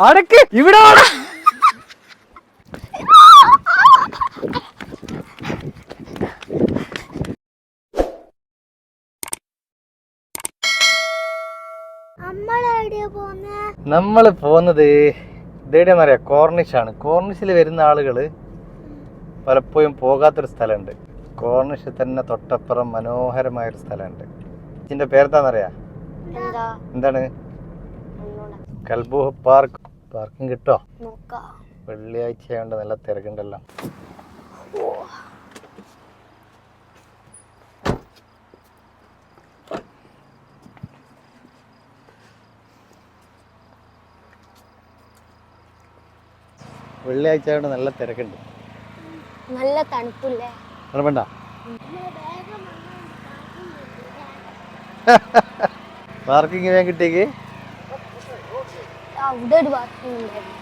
അടക്ക് ഇവിടെ നമ്മൾ പോന്നത് ഇതേടെ നമ്മൾ പോകുന്നത് ആണ്. കോർണിഷാണ് കോർണിഷിൽ വരുന്ന ആളുകൾ പലപ്പോഴും പോകാത്തൊരു സ്ഥലമുണ്ട്. കോർണിഷ് തന്നെ തൊട്ടപ്പുറം മനോഹരമായൊരു സ്ഥലമുണ്ട്. ഇതിന്റെ പേരെന്താണെന്നറിയാ എന്താ? എന്താണ്? കൽബൂഹ് പാർക്ക്. പാർക്കും കിട്ടോ? വെള്ളിയാഴ്ച ആയതുകൊണ്ട് നല്ല തിരക്കുണ്ടല്ലോ. വെള്ളിയാഴ്ച ആയതുകൊണ്ട് നല്ല തിരക്കുണ്ട്. നല്ല തണുപ്പില്ലേ? പാർക്കിംഗ് വേഗം കിട്ടിയേക്ക്? അവിടെ ഒരു ബാത്റൂം ഉണ്ടായിരുന്നു.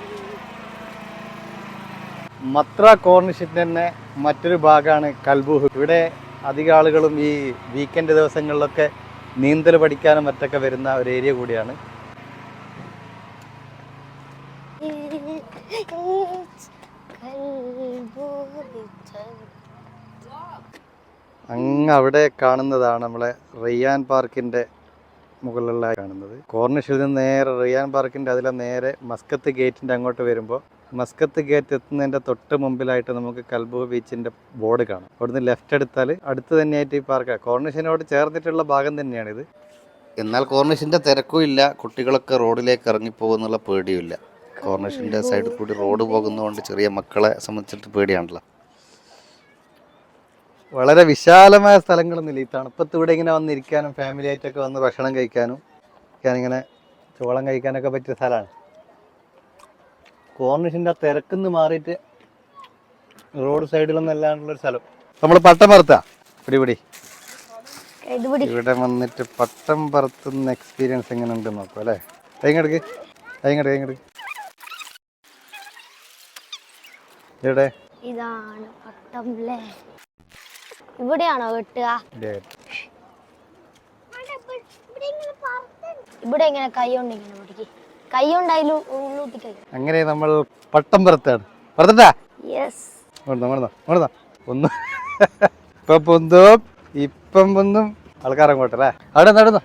മത്ര കോർണിഷിന്റെ തന്നെ മറ്റൊരു ഭാഗമാണ് കൽബൂഹ്. ഇവിടെ അധിക ആളുകളും ഈ വീക്കെൻഡ് ദിവസങ്ങളിലൊക്കെ നീന്തൽ പഠിക്കാനും മറ്റൊക്കെ വരുന്ന ഒരു ഏരിയ കൂടിയാണ്. അങ്ങ് അവിടെ കാണുന്നതാണ് നമ്മളെ റയ്യാൻ പാർക്കിന്റെ മുകളിലുള്ള കാണുന്നത്. കോർണിഷിൽ നിന്ന് നേരെ റിയാൻ പാർക്കിന്റെ അതിലെ നേരെ മസ്കത്ത് ഗേറ്റിന്റെ അങ്ങോട്ട് വരുമ്പോൾ മസ്കത്ത് ഗേറ്റ് എത്തുന്നതിന്റെ തൊട്ട് മുമ്പിലായിട്ട് നമുക്ക് കൽബൂ ബീച്ചിന്റെ ബോർഡ് കാണാം. അവിടുന്ന് ലെഫ്റ്റ് എടുത്താൽ അടുത്ത് തന്നെയായിട്ട് ഈ പാർക്ക് കോർണിഷിനോട് ചേർന്നിട്ടുള്ള ഭാഗം തന്നെയാണിത് എന്നാൽ കോർണിഷിന്റെ തിരക്കും ഇല്ല. കുട്ടികളൊക്കെ റോഡിലേക്ക് ഇറങ്ങിപ്പോകുന്നുള്ള പേടിയുമില്ല കോർണിഷിന്റെ സൈഡിൽ കൂടി റോഡ് പോകുന്നതുകൊണ്ട് ചെറിയ മക്കളെ സംബന്ധിച്ചിട്ട് പേടിയാണല്ലോ. വളരെ വിശാലമായ സ്ഥലങ്ങളൊന്നുമില്ല. ഈ തണുപ്പത്ത് ഇവിടെ ഇങ്ങനെ വന്നിരിക്കാനും ഫാമിലി ആയിട്ടൊക്കെ വന്ന് ഭക്ഷണം കഴിക്കാനും ഞാനിങ്ങനെ ചോളം കഴിക്കാനൊക്കെ പറ്റിയ സ്ഥലമാണ്. കോർണിഷിന്റെ ആ തിരക്കുന്ന് മാറിയിട്ട് റോഡ് സൈഡിലൊന്നും അല്ലാണ്ടുള്ളൊരു സ്ഥലം. നമ്മൾ പട്ടം പറത്താ. പിടി പിടി. ഇവിടെ വന്നിട്ട് പട്ടം പറത്തുന്ന എക്സ്പീരിയൻസ് എങ്ങനെ ഉണ്ട് നോക്കും അല്ലേ? കൈങ്ങടുക്ക് കൈങ്ങട് കൈങ്ങട് ഇവിടെ ഇതാണ് പട്ടം അല്ലേ? ഇവിടെയാണോ കെട്ടുക ഇവിടെ. ഇവിടെ ഇങ്ങനെ കൈ കൊണ്ട് ഇങ്ങനെ പിടിക്ക്? കൈ കൊണ്ട് ഉള്ളൂട്ടി കൈ അങ്ങനെ നമ്മൾ പട്ടം പറത്താണ് പറത്തട്ടാ യെസ് ഒന്ന്. ഇപ്പൊ പൊന്തും ഇപ്പം പൊന്നും ആൾക്കാരെ അങ്ങോട്ടല്ലേ അവിടെ നടന്നു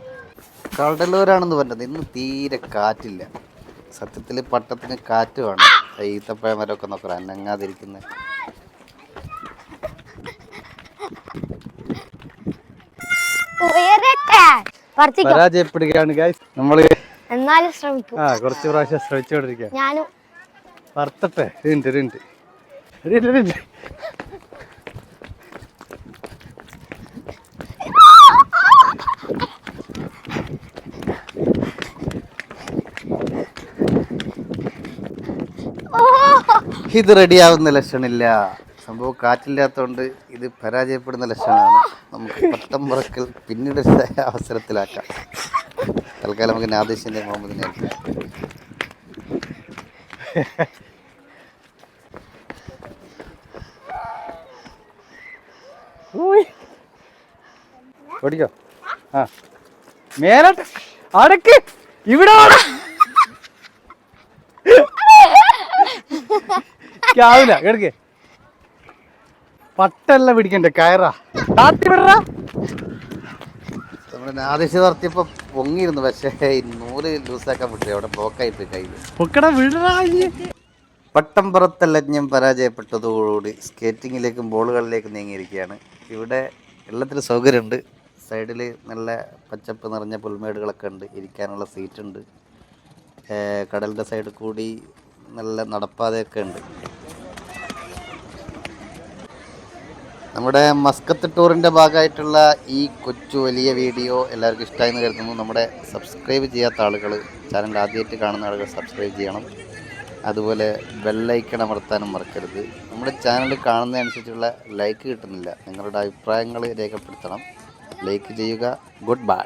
കടലൂരാണെന്ന് പറഞ്ഞത് ഇന്ന് തീരെ കാറ്റില്ല. സത്യത്തിൽ പട്ടത്തിന് കാറ്റ് വേണം. ഈത്തപ്പഴ മരമൊക്കെ നോക്കണം. അനങ്ങാതിരിക്കുന്നത് പരാജയപ്പെടുകയാണ് ഗൈസ് നമ്മൾ എന്നാലും ശ്രമിക്കും. ആ കുറച്ച് പ്രാവശ്യം ശ്രമിച്ചുകൊണ്ടിരിക്കുക ഞാനും. ഉണ്ട് ഉണ്ട്. ഇത് റെഡിയാവുന്ന ലക്ഷണില്ല. സംഭവം കാറ്റില്ലാത്തതുകൊണ്ട് ഇത് പരാജയപ്പെടുന്ന ലക്ഷണമാണ്. നമുക്ക് പട്ടം പറക്കൽ പിന്നീട് അവസരത്തിലാക്കാം. തൽക്കാലം നമുക്ക് നാദേശിന്റെ മുഹമ്മദിനെ ഓടിക്കോ. ആ. മേലോട്ട്. അടക്ക്. ഇവിടെ വാടാ. ആവില്ല കിടക്ക് പട്ടല്ല പിടിക്കണ്ടേ കയറാ. താത്തി വിടറാ. നമ്മുടെ നാദേശ് നടത്തിയപ്പോൾ പൊങ്ങിയിരുന്നു പക്ഷേ ഈ നൂൽ ലൂസാക്കാൻ പറ്റില്ല അവിടെ ബ്ലോക്കായി പോയി കയ്യിൽ പൊക്കട വിടറാ പുറത്തല്ലജ്ഞം പരാജയപ്പെട്ടതോടുകൂടി സ്കേറ്റിങ്ങിലേക്കും ബോളുകളിലേക്കും നീങ്ങിയിരിക്കുകയാണ്. ഇവിടെ എല്ലാത്തിനും സൗകര്യമുണ്ട്. സൈഡിൽ നല്ല പച്ചപ്പ് നിറഞ്ഞ പുൽമേടുകളൊക്കെ ഉണ്ട്. ഇരിക്കാനുള്ള സീറ്റുണ്ട് കടലിന്റെ സൈഡിൽ കൂടി നല്ല നടപ്പാതയൊക്കെ ഉണ്ട്. നമ്മുടെ മസ്കത്ത് ടൂറിന്റെ ഭാഗമായിട്ടുള്ള ഈ കൊച്ചു വലിയ വീഡിയോ എല്ലാവർക്കും ഇഷ്ടമായി എന്ന് കരുതുന്നു. നമ്മുടെ സബ്സ്ക്രൈബ് ചെയ്യാത്ത ആളുകൾ ചാനൽ ആദ്യമായിട്ട് കാണുന്ന ആളുകൾ സബ്സ്ക്രൈബ് ചെയ്യണം. അതുപോലെ ബെല്ലൈക്കൺ അമർത്താനും മറക്കരുത്. നമ്മുടെ ചാനൽ കാണുന്നതനുസരിച്ചുള്ള ലൈക്ക് കിട്ടുന്നില്ല. നിങ്ങളുടെ അഭിപ്രായങ്ങൾ രേഖപ്പെടുത്തണം. ലൈക്ക് ചെയ്യുക. Good bye.